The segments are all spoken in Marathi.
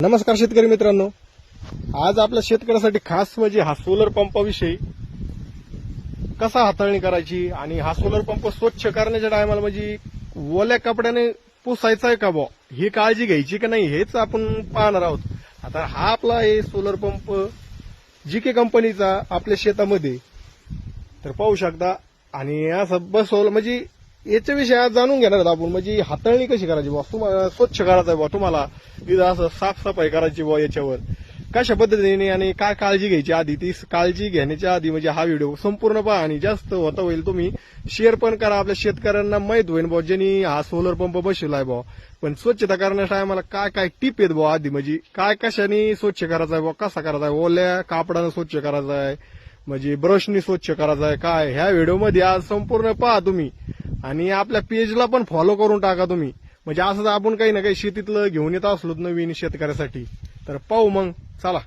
नमस्कार शेतकरी मित्रांनो. आज आपल्या शेतकऱ्यासाठी खास म्हणजे हा सोलर पंपाविषयी कसा हाताळणी करायची आणि हा सोलर पंप स्वच्छ करण्याच्या टायमाला म्हणजे ओल्या कपड्याने पुसायचा आहे का बॉ ही काळजी घ्यायची का नाही हेच आपण पाहणार आहोत. आता हा आपला हे सोलर पंप जी के कंपनीचा आपल्या शेतामध्ये तर पाहू शकता. आणि असं बसवलं म्हणजे याच्या विषयी आज जाणून घेणार आहेत आपण. म्हणजे हाताळणी कशी करायची बा तुम्हाला स्वच्छ करायचं आहे बा तुम्हाला. इथं असं साफसफाई करायची बा याच्यावर. कशा पद्धतीने आणि काय काळजी घ्यायची आधी? ती काळजी घेण्याच्या आधी म्हणजे हा व्हिडिओ संपूर्ण पहा आणि जास्त होता होईल तुम्ही शेअर पण करा. आपल्या शेतकऱ्यांना माहीत होईल बा ज्यांनी हा सोलर पंप बसवलाय बा पण स्वच्छता करण्याच्या टायमाला काय काय टिप आहेत बा आधी? म्हणजे काय कशाने स्वच्छ करायचं आहे बा कसा करायचा आहे ओल्या कापडानं स्वच्छ करायचं आहे म्हणजे ब्रशनी स्वच्छ करायचं आहे काय? ह्या व्हिडिओमध्ये आज संपूर्ण पहा तुम्ही. आणि आपल्या पेजला पण फॉलो करून टाका तुम्ही. म्हणजे असं आपण काही ना काही शेतीतलं घेऊन येत असलो नवीन शेतकऱ्यासाठी. तर पाहू मग. चला.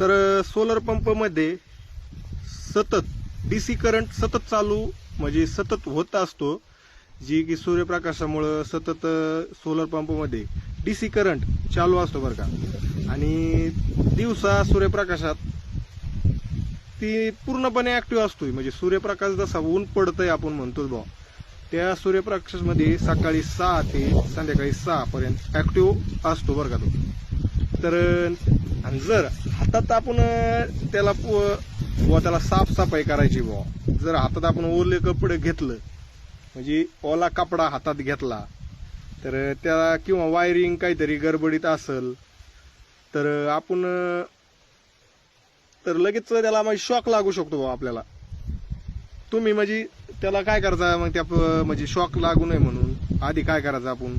तर सोलर पंपमध्ये सतत डीसी करंट सतत चालू म्हणजे सतत होत असतो. जी की सूर्यप्रकाशामुळं सतत सोलर पंपमध्ये डीसी करंट चालू असतो बरं का. आणि दिवसा सूर्यप्रकाशात ती पूर्णपणे ऍक्टिव्ह असतोय. म्हणजे सूर्यप्रकाश जसा ऊन पडतंय आपण म्हणतो बा त्या सूर्यप्रकाशामध्ये सकाळी सहा ते संध्याकाळी सहा पर्यंत ऍक्टिव्ह असतो बरं का तो. तर आणि जर हातात आपण त्याला बुवा त्याला साफसफाई करायची बुवा जर हातात आपण ओले कपडे घेतलं म्हणजे ओला कपडा हातात घेतला तर त्या किंवा वायरिंग काहीतरी गडबडीत असल तर आपण तर लगेच त्याला म्हणजे शॉक लागू शकतो बुवा आपल्याला. तुम्ही म्हणजे त्याला काय करायचा? मग त्या प- म्हणजे शॉक लागू नये म्हणून. आधी काय करायचं आपण?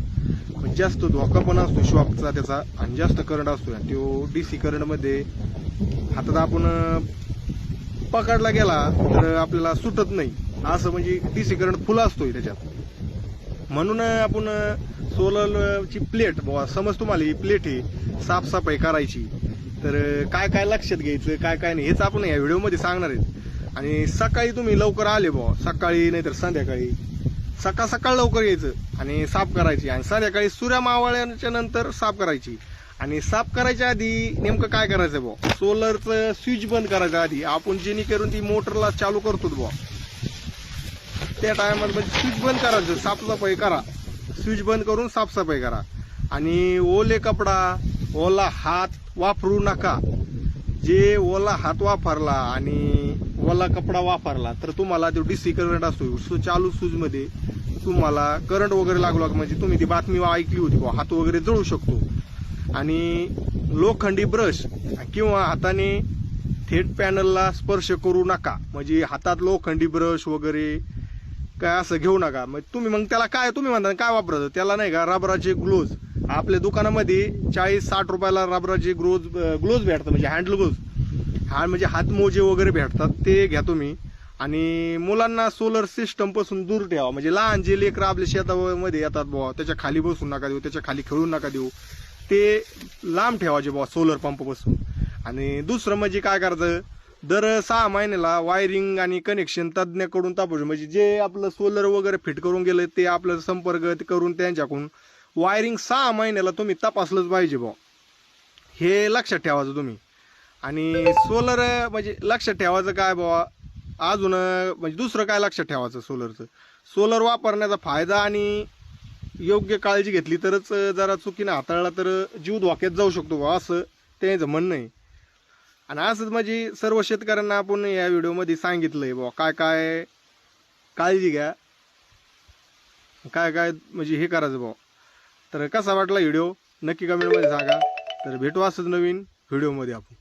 जास्त धोका पण असतो शॉकचा त्याचा आणि जास्त करंट असतो आणि तो डीसी सी करंटमध्ये हातात आपण पकडला गेला तर आपल्याला सुटत नाही. असं म्हणजे डीसी करंट फुला असतोय त्याच्यात. म्हणून आपण सोलरची प्लेट बाबा समज तुम्हाला ही प्लेट आहे साफसफाई करायची. तर काय काय लक्षात घ्यायचं काय काय नाही हेच आपण या व्हिडिओमध्ये सांगणार आहेत. आणि सकाळी तुम्ही लवकर आले बुवा. सकाळी नाहीतर संध्याकाळी. सकाळ सकाळ लवकर यायचं आणि साफ करायची. आणि संध्याकाळी सूर्य मावळ्याच्या नंतर साफ करायची. आणि साफ करायच्या आधी नेमकं काय करायचं बुवा? सोलरचं स्विच बंद करायचं आधी आपण जेणेकरून ती मोटरला चालू करतो बुवा. त्या टायमात म्हणजे स्विच बंद करायचं. साफसफाई करा. स्विच बंद करून साफसफाई करा. आणि ओले कपडा ओला हात वापरू नका. जे ओला हात वापरला आणि ओला कपडा वापरला तर तुम्हाला तो डीसी करंट असतो चालू सूजमध्ये मध्ये तुम्हाला करंट वगैरे लागू लागतो म्हणजे तुम्ही ती बातमी ऐकली होती बा हात वगैरे जळू शकतो. आणि लोखंडी ब्रश किंवा हाताने थेट पॅनलला स्पर्श करू नका. म्हणजे हातात लोखंडी ब्रश वगैरे काय असं घेऊ नका. मग तुम्ही मग त्याला काय तुम्ही म्हणता काय वापरत त्याला नाही का रबराचे ग्लोज आपल्या दुकानामध्ये चाळीस साठ रुपयाला रबराचे ग्लोज ग्लोज भेटतात म्हणजे हँड ग्लोज. हा म्हणजे हातमोजे वगैरे भेटतात ते घ्या तुम्ही आणि मुलांना सोलर सिस्टमपासून दूर ठेवा. म्हणजे लहान जे लेकर आपल्या शेतामध्ये येतात बुवा त्याच्याखाली बसू नका देऊ त्याच्याखाली खेळू नका देऊ. ते लांब ठेवायचे बुवा सोलर पंपपासून आणि दुसरं म्हणजे काय करायचं दर सहा महिन्याला वायरिंग आणि कनेक्शन तज्ज्ञाकडून तापायचं म्हणजे जे आपलं सोलर वगैरे फिट करून गेलं ते आपलं संपर्क करून त्यांच्याकडून वायरिंग सहा महिन्याला तुम्ही तपासलंच पाहिजे बुवा हे लक्षात ठेवायचं तुम्ही. आणि सोलर म्हणजे लक्षात ठेवायचं काय बाबा अजून म्हणजे दुसरं काय लक्षात ठेवायचं सोलरचं सोलर वापरण्याचा फायदा आणि योग्य काळजी घेतली तरच जरा चुकीनं हाताळला तर जीव धोक्यात जाऊ शकतो बा असं त्यांचं म्हणणं आहे. आणि असंच म्हणजे सर्व शेतकऱ्यांना आपण या व्हिडिओमध्ये सांगितलंय बुवा काय काय काळजी घ्या. काय काय म्हणजे हे करायचं बुवा तर कसा वाटला व्हिडिओ? नक्की कमेंटमध्ये सांगा. तर भेटू असंच नवीन व्हिडिओमध्ये आपण.